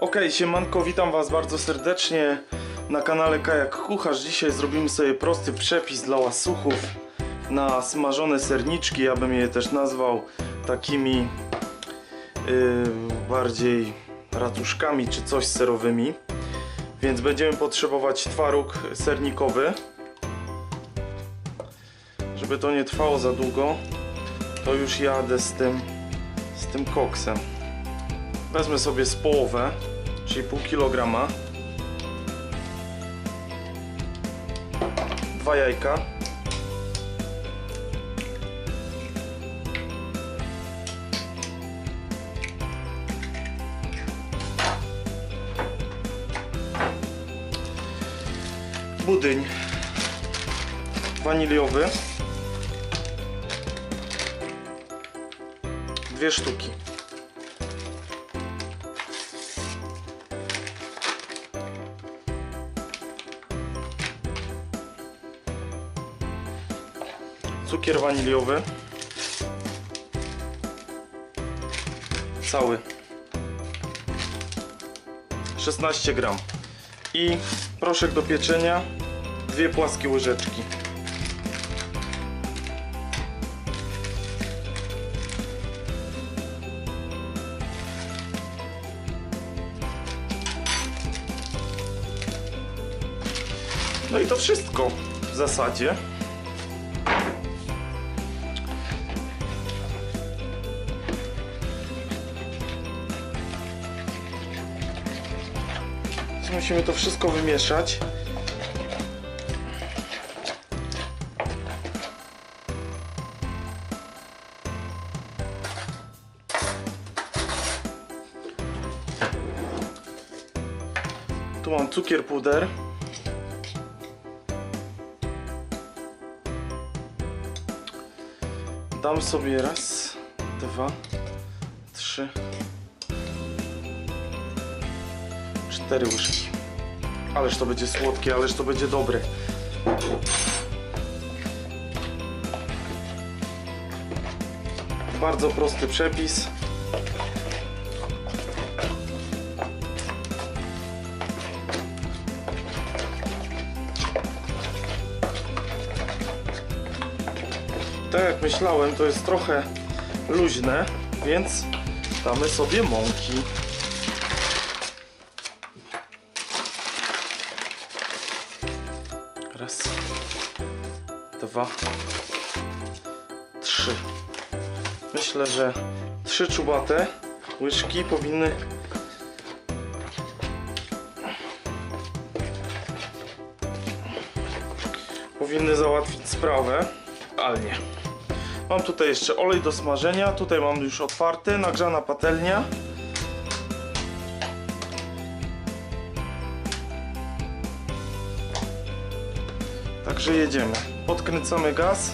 Ok, siemanko, witam Was bardzo serdecznie na kanale Kajak Kucharz. Dzisiaj zrobimy sobie prosty przepis dla łasuchów na smażone serniczki. Ja bym je też nazwał takimi yy, bardziej racuszkami czy coś serowymi. Więc będziemy potrzebować twaróg sernikowy. Żeby to nie trwało za długo, to już jadę z tym, z tym koksem. Wezmę sobie z połowę, czyli pół kilograma. Dwa jajka. Budyń waniliowy. Dwie sztuki. Cukier waniliowy. Cały. 16 gram. I proszek do pieczenia. Dwie płaskie łyżeczki. No i to wszystko w zasadzie. Musimy to wszystko wymieszać. Tu mam cukier puder. Dam sobie raz, dwa, trzy, cztery łyżki. Ależ to będzie słodkie, ależ to będzie dobre. Bardzo prosty przepis. Tak jak myślałem, to jest trochę luźne, więc damy sobie mąki. Raz, dwa, trzy. Myślę, że trzy czubate łyżki powinny powinny załatwić sprawę, ale nie. Mam tutaj jeszcze olej do smażenia, tutaj mam już otwarty, nagrzana patelnia. Także jedziemy. Podkręcamy gaz.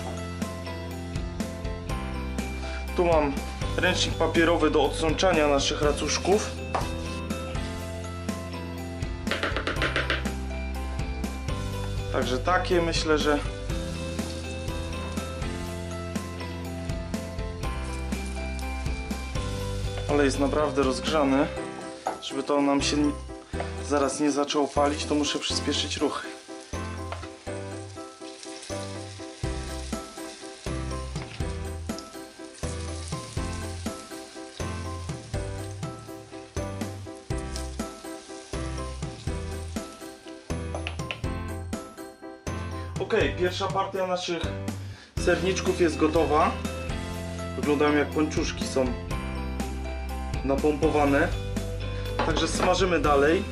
Tu mam ręcznik papierowy do odsączania naszych racuszków. Także takie myślę, że olej jest naprawdę rozgrzany. Żeby to nam się zaraz nie zaczęło palić, to muszę przyspieszyć ruchy. Ok, pierwsza partia naszych serniczków jest gotowa. Wyglądają jak pończuszki są napompowane. Także smażymy dalej.